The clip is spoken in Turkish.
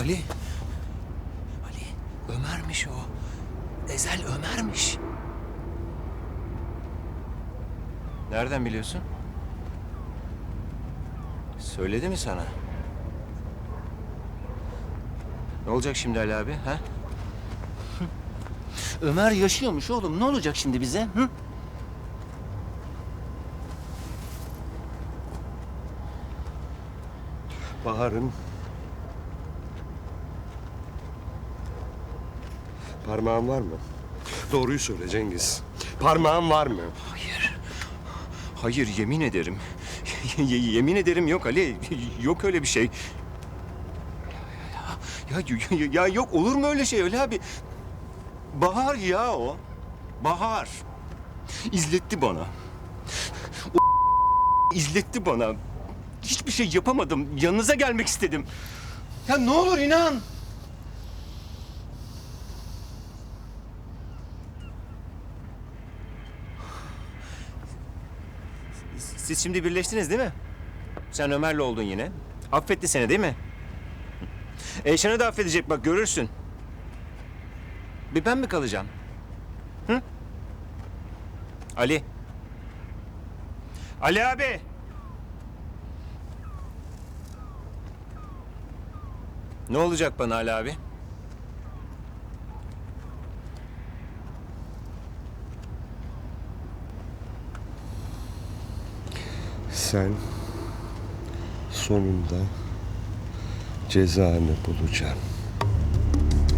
Ali. Ali. Ömer'miş o. Ezel Ömer'miş. Nereden biliyorsun? Söyledi mi sana? Ne olacak şimdi Ali abi ha? Ömer yaşıyormuş oğlum. Ne olacak şimdi bize? Hı? Bahar'ın parmağın var mı? Doğruyu söyle Cengiz. Parmağın var mı? Hayır. Hayır yemin ederim. Y- yemin ederim yok Ali. Yok öyle bir şey. Ya, ya, ya, ya yok olur mu öyle şey öyle abi? Bahar ya o. Bahar. İzletti bana. O izletti bana. Hiçbir şey yapamadım. Yanınıza gelmek istedim. Ya ne olur inan. Siz şimdi birleştiniz değil mi? Sen Ömer'le oldun yine. Affetti seni değil mi? Eyşan'ı da affedecek bak görürsün. Bir ben mi kalacağım? Hı? Ali. Ali abi. Ne olacak bana Ali abi? Sen sonunda cezanı bulacaksın.